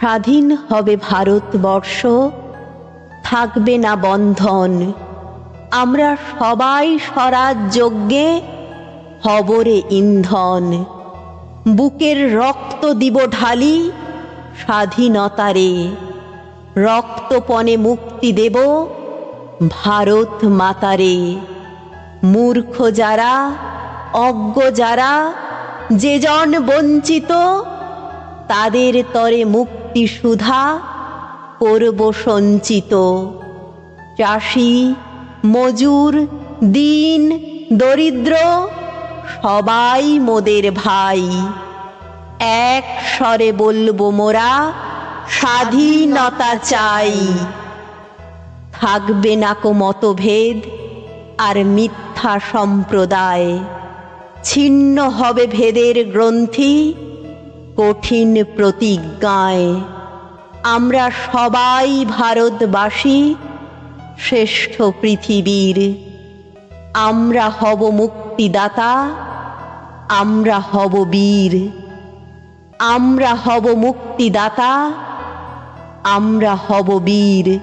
স্বাধীন হবে ভারতবর্ষ। থাকবে না বন্ধন। আমরা সবাই স্বরাজ যজ্ঞে হবরে ইন্ধন। বুকের রক্ত দিব ঢালি স্বাধীনতারে। রক্তপণে মুক্তি দেব ভারত মাতারে। মূর্খ যারা, অজ্ঞ যারা যেজন বঞ্চিত, তাদের তরে মুক্তি সুধা করব সঞ্চিত। চাষি, মজুর, দিন, দরিদ্র, সবাই মোদের ভাই। এক স্বরে বলব মোরা, স্বাধীনতা চাই। থাকবে না কো মতভেদ আর মিথ্যা সম্প্রদায়। ছিন্ন হবে ভেদের গ্রন্থি কঠিন প্রতিজ্ঞায়। আমরা সবাই ভারতবাসী, শ্রেষ্ঠ পৃথিবীর। আমরা হব মুক্তিদাতা, আমরা হব বীর। আমরা হব মুক্তিদাতা, আমরা হব বীর।